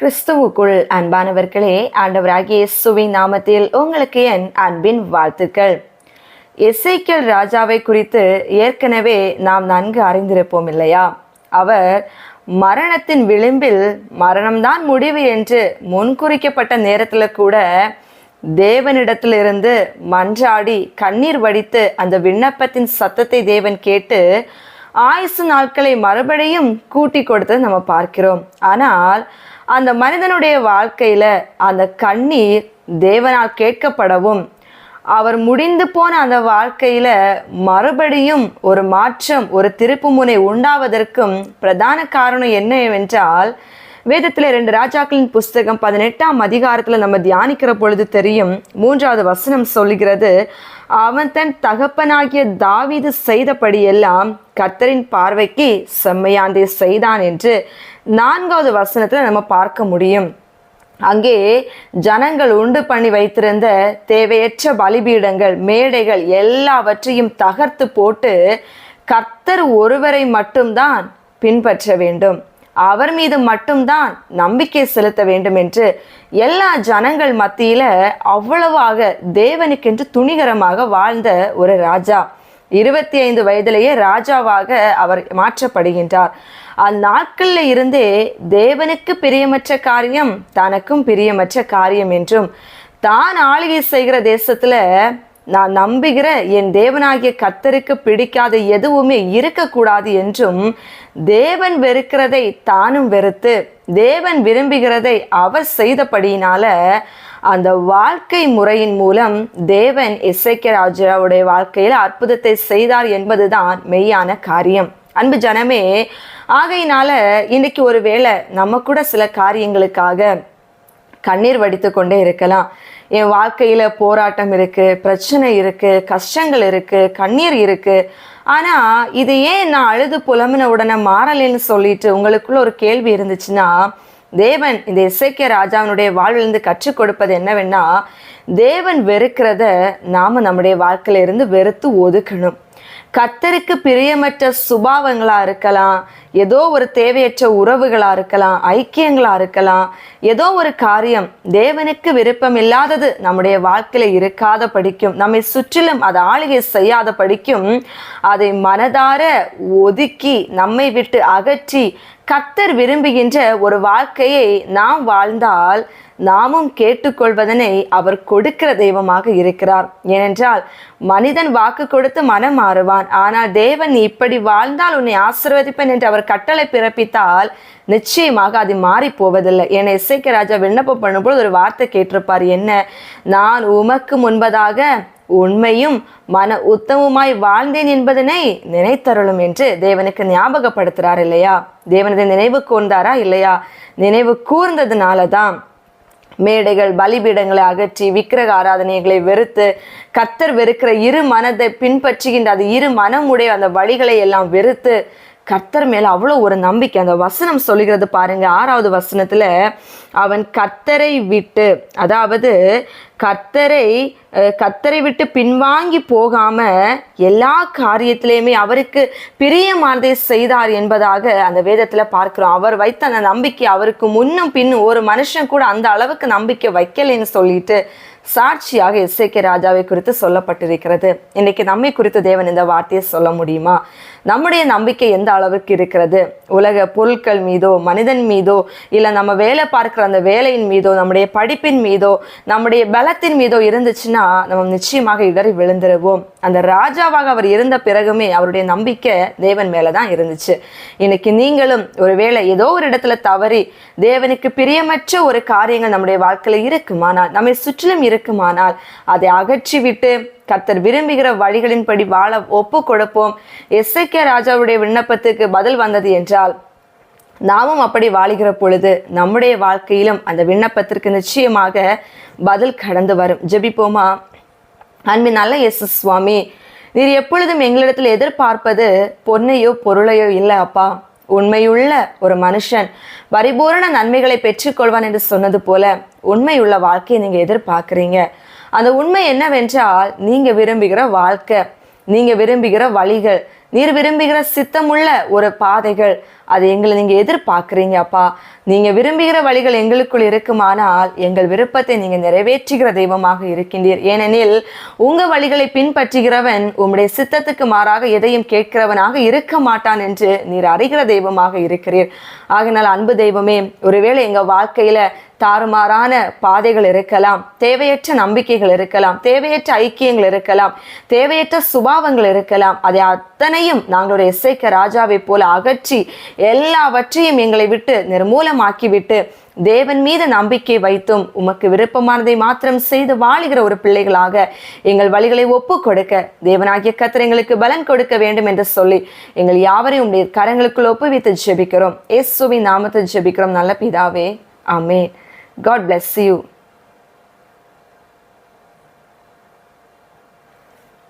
கிறிஸ்துவுக்குள் அன்பானவர்களே ஆண்டவராகிய இயேசுவின் நாமத்தில் உங்களுக்கு என் அன்பின் வாழ்த்துக்கள். எசேக்கியல் ராஜாவை குறித்து ஏற்கனவே நாம் நன்கு அறிந்திருப்போம் இல்லையா? அவர் மரணத்தின் விளிம்பில் மரணம்தான் முடிவு என்று முன்குறிக்கப்பட்ட நேரத்தில் கூட தேவனிடத்திலிருந்து மன்றாடி கண்ணீர் வடித்து அந்த விண்ணப்பத்தின் சத்தத்தை தேவன் கேட்டு ஆயுசு நாட்களை மறுபடியும் கூட்டி கொடுத்து நம்ம பார்க்கிறோம். ஆனால் அந்த மனிதனுடைய வாழ்க்கையில அந்த கண்ணீர் தேவனால் கேட்கப்படவும். அவர் முடிந்து போன அந்த வாழ்க்கையில மறுபடியும் ஒரு மாற்றம் ஒரு திருப்புமுனை உண்டாவதற்கும் பிரதான காரணம் என்னவென்றால் வேதத்தில் ரெண்டு ராஜாக்களின் புஸ்தகம் பதினெட்டாம் அதிகாரத்தில் நம்ம தியானிக்கிற பொழுது தெரியும் மூன்றாவது வசனம் சொல்லுகிறது அவன் தன் தகப்பனாகிய தாவீது செய்தபடியெல்லாம் கர்த்தரின் பார்வைக்கு செம்மையாந்தே செய்தான் என்று நான்காவது வசனத்தில் நம்ம பார்க்க முடியும். அங்கே ஜனங்கள் உண்டு பண்ணி வைத்திருந்த தேவையற்ற பலிபீடங்கள் மேடைகள் எல்லாவற்றையும் தகர்த்து போட்டு கர்த்தர் ஒருவரை மட்டும்தான் பின்பற்ற வேண்டும். அவர் மீது மட்டும்தான் நம்பிக்கை செலுத்த வேண்டும் என்று எல்லா ஜனங்கள் மத்தியில அவ்வளவாக தேவனுக்கென்று துணிகரமாக வாழ்ந்த ஒரு ராஜா. இருபத்தி ஐந்து வயதிலேயே ராஜாவாக அவர் மாற்றப்படுகின்றார். அந்நாட்களில் இருந்தே தேவனுக்கு பிரியமற்ற காரியம் தனக்கும் பிரியமற்ற காரியம் என்றும் தான் ஆளுகை செய்கிற தேசத்தில் நான் நம்புகிற என் தேவனாகிய கத்தருக்கு பிடிக்காத எதுவுமே இருக்கக்கூடாது என்றும் தேவன் வெறுக்கிறதை தானும் வெறுத்து தேவன் விரும்புகிறதை அவர் செய்தபடியினால அந்த வாழ்க்கை முறையின் மூலம் தேவன் இசைக்க ராஜாவுடைய வாழ்க்கையில் அற்புதத்தை செய்தார் என்பதுதான் மெய்யான காரியம். அன்பு ஜனமே ஆகையினால இன்னைக்கு ஒரு வேளை நம்ம கூட சில காரியங்களுக்காக கண்ணீர் வடித்து கொண்டே இருக்கலாம். என் வாழ்க்கையில் போராட்டம் இருக்குது பிரச்சனை இருக்குது கஷ்டங்கள் இருக்குது கண்ணீர் இருக்குது ஆனால் இது ஏன் நான் அழுது புலம்பின உடனே மாறலைன்னு சொல்லிட்டு உங்களுக்குள்ள ஒரு கேள்வி இருந்துச்சுன்னா தேவன் இந்த இசைக்கிய ராஜாவினுடைய வாழ்விலிருந்து கற்றுக் கொடுப்பது என்னவென்னா தேவன் வெறுக்கிறத நாம நம்முடைய வாழ்க்கையில இருந்து வெறுத்து ஒதுக்கணும். கத்தருக்கு பிரியமற்ற சுபாவங்களாக இருக்கலாம் ஏதோ ஒரு தேவையற்ற உறவுகளாக இருக்கலாம் ஐக்கியங்களாக இருக்கலாம் ஏதோ ஒரு காரியம் தேவனுக்கு விருப்பம் இல்லாதது நம்முடைய வாழ்க்கையில் இருக்காத படிக்கும் நம்மை சுற்றிலும் அதை ஆளுகை செய்யாத படிக்கும் அதை மனதார ஒதுக்கி நம்மை விட்டு அகற்றி கத்தர் விரும்புகின்ற ஒரு வாழ்க்கையை நாம் வாழ்ந்தால் நாமும் கேட்டுக்கொள்வதனை அவர் கொடுக்கிற தெய்வமாக இருக்கிறார். ஏனென்றால் மனிதன் வாக்கு கொடுத்து மனம் மாறுவான். ஆனால் தேவன் இப்படி வாழ்ந்தால் உன்னை ஆசிர்வதிப்பேன் என்று அவர் கட்டளை பிறப்பித்தால் நிச்சயமாக அது மாறி போவதில்லை என இசைக்க ராஜா விண்ணப்பம் பண்ணும்போது ஒரு வார்த்தை கேட்டிருப்பார். என்ன? நான் உமக்கு முன்பதாக உண்மையும் மன உத்தமுமாய் வாழ்ந்தேன் என்பதனை நினைத்தருளும் என்று தேவனுக்கு ஞாபகப்படுத்துறார் இல்லையா? தேவனது நினைவு கூர்ந்தாரா இல்லையா? நினைவு கூர்ந்ததுனால தான் மேடைகள் பலிபீடங்களை அகற்றி விக்கிரக ஆராதனைகளை வெறுத்து கத்தர் வெறுக்கிற இரு மனதை பின்பற்றுகின்ற அது இரு மனமுடைய அந்த வழிகளை எல்லாம் வெறுத்து கர்த்தர் மேலே அவ்வளோ ஒரு நம்பிக்கை. அந்த வசனம் சொல்லுகிறது பாருங்க ஆறாவது வசனத்தில் அவன் கர்த்தரை விட்டு அதாவது கர்த்தரை கர்த்தரை விட்டு பின்வாங்கி போகாம எல்லா காரியத்திலையுமே அவருக்கு பிரியமானதை செய்தார் என்பதாக அந்த வேதத்துல பார்க்கிறோம். அவர் வைத்த அந்த நம்பிக்கை அவருக்கு முன்னும் பின்னும் ஒரு மனுஷன் கூட அந்த அளவுக்கு நம்பிக்கை வைக்கலைன்னு சொல்லிட்டு சாட்சியாக எஸ்ஏகே ராஜாவை குறித்து சொல்லப்பட்டிருக்கிறது. இன்னைக்கு நம்மை குறித்து தேவன் இந்த வார்த்தையை சொல்ல முடியுமா? நம்முடைய நம்பிக்கை எந்த அளவுக்கு இருக்கிறது? உலக பொருட்கள் மீதோ மனிதன் மீதோ இல்லை நம்ம வேலை பார்க்குற அந்த வேலையின் மீதோ நம்முடைய படிப்பின் மீதோ நம்முடைய பலத்தின் மீதோ இருந்துச்சுன்னா நம்ம நிச்சயமாக இடறி விழுந்துருவோம். அந்த ராஜாவாக அவர் இருந்த பிறகுமே அவருடைய நம்பிக்கை தேவன் மேலே தான் இருந்துச்சு. இன்னைக்கு நீங்களும் ஒருவேளை ஏதோ ஒரு இடத்துல தவறி தேவனுக்கு பிரியமற்ற ஒரு காரியங்கள் நம்முடைய வாழ்க்கையில் இருக்குமானால் நம்மை சுற்றிலும் இருக்குமானால் அதை அகற்றிவிட்டு கர்த்தர் விரும்புகிற வழிகளின்படி வாழ ஒப்பு கொடுப்போம். எஸ்ஐகே ராஜாவுடைய விண்ணப்பத்துக்கு பதில் வந்தது என்றால் நாமும் அப்படி வாழுகிற பொழுது நம்முடைய வாழ்க்கையிலும் அந்த விண்ணப்பத்திற்கு நிச்சயமாக பதில் கடந்து வரும். ஜெபிப்போமா? அன்பின் நல்ல எஸ் சுவாமி நீர் எப்பொழுதும் எங்களிடத்தில் எதிர்பார்ப்பது பொன்னையோ பொருளையோ இல்லை அப்பா. உண்மையுள்ள ஒரு மனுஷன் பரிபூரண நன்மைகளை பெற்றுக்கொள்வான் என்று சொன்னது போல உண்மையுள்ள வாழ்க்கையை நீங்கள் எதிர்பார்க்குறீங்க. அந்த உண்மை என்னவென்றால் நீங்கள் விரும்புகிற வாழ்க்கை நீங்கள் விரும்புகிற வழிகள் நீர் விரும்புகிற சித்தமுள்ள ஒரு பாதைகள். அது எங்களை நீங்கள் எதிர்பார்க்குறீங்க அப்பா. நீங்கள் விரும்புகிற வழிகள் எங்களுக்குள் இருக்குமானால் எங்கள் விருப்பத்தை நீங்கள் நிறைவேற்றுகிற தெய்வமாக இருக்கின்றீர். ஏனெனில் உங்கள் வழிகளை பின்பற்றுகிறவன் உம்முடைய சித்தத்துக்கு மாறாக எதையும் கேட்கிறவனாக இருக்க மாட்டான் என்று நீர் அறிகிற தெய்வமாக இருக்கிறீர். ஆகினால் அன்பு தெய்வமே ஒருவேளை எங்கள் வாழ்க்கையில் தாறுமாறான பாதைகள் இருக்கலாம் தேவையற்ற நம்பிக்கைகள் இருக்கலாம் தேவையற்ற ஐக்கியங்கள் இருக்கலாம் தேவையற்ற சுபாவங்கள் இருக்கலாம். அதை அத்தனையும் நாங்களுடைய இசைக்க ராஜாவை போல அகற்றி எல்லாவற்றையும் எங்களை விட்டு நிர்மூலமாக்கிவிட்டு தேவன் மீது நம்பிக்கை வைத்தும் உமக்கு விருப்பமானதை மாத்திரம் செய்து வாழுகிற ஒரு பிள்ளைகளாக எங்கள் வழிகளை ஒப்பு கொடுக்க தேவனாகிய கத்திர எங்களுக்கு பலன் கொடுக்க வேண்டும் என்று சொல்லி எங்கள் யாவரையும் உடைய கரங்களுக்குள் ஒப்புவித்து ஜெபிக்கிறோம். இயேசுவின் நாமத்தை ஜெபிக்கிறோம். நல்ல பிதாவே ஆமென். God bless you